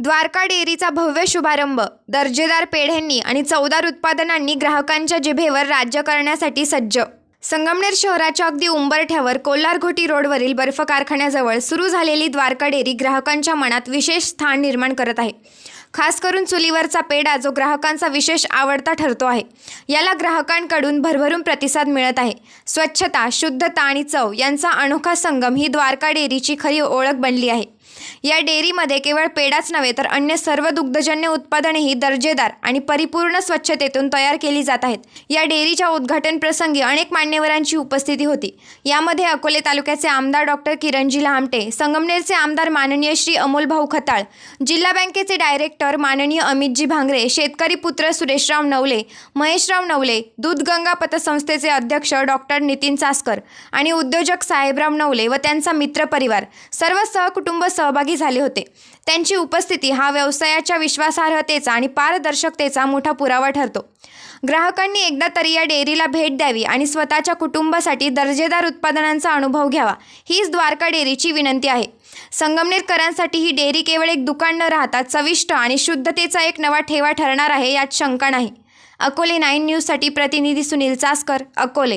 द्वारका डेअरीचा भव्य शुभारंभ. दर्जेदार पेढ्यांनी आणि चवदार उत्पादनांनी ग्राहकांच्या जिभेवर राज्य करण्यासाठी सज्ज. संगमनेर शहराच्या अगदी उंबरठ्यावर कोल्हारघोटी रोडवरील बर्फ कारखान्याजवळ सुरू झालेली द्वारका डेअरी ग्राहकांच्या मनात विशेष स्थान निर्माण करत आहे. खास करून चुलीवरचा पेढा जो ग्राहकांचा विशेष आवडता ठरतो आहे. याला ग्राहकांकडून भरभरून प्रतिसाद मिळत आहे. स्वच्छता शुद्धता आणि चव यांचा अनोखा संगम ही द्वारका डेअरीची खरी ओळख बनली आहे. या डेअरीमध्ये केवळ पेढाच नव्हे तर अन्य सर्व दुग्धजन्य उत्पादनेही दर्जेदार आणि परिपूर्ण स्वच्छतेतून तयार केली जात आहेत. या डेअरीच्या उद्घाटन प्रसंगी अनेक मान्यवरांची उपस्थिती होती. यामध्ये अकोले तालुक्याचे आमदार डॉक्टर किरणजी लहामटे संगमनेरचे आमदार माननीय श्री अमोल भाऊ खताळ जिल्हा बँकेचे डायरेक्टर माननीय अमितजी भांगरे शेतकरी पुत्र सुरेशराव नवले महेशराव नवले दूधगंगा पतसंस्थेचे अध्यक्ष डॉक्टर नितीन चासकर आणि उद्योजक साहेबराव नवले व त्यांचा मित्रपरिवार. सर्व सहकुटुंब सहभागी झाले होते. त्यांची उपस्थिती हा व्यवसायाच्या विश्वासार्हतेचा आणि पारदर्शकतेचा मोठा पुरावा ठरतो. ग्राहकांनी एकदा तरी या डेअरीला भेट द्यावी आणि स्वतःच्या कुटुंबासाठी दर्जेदार उत्पादनांचा अनुभव घ्यावा हीच द्वारका डेअरीची विनंती आहे. संगमनेरकरांसाठी ही डेअरी केवळ एक दुकान न राहता चविष्ट आणि शुद्धतेचा एक नवा ठेवा ठरणार आहे यात शंका नाही. अकोले नाईन न्यूजसाठी प्रतिनिधी सुनील चासकर अकोले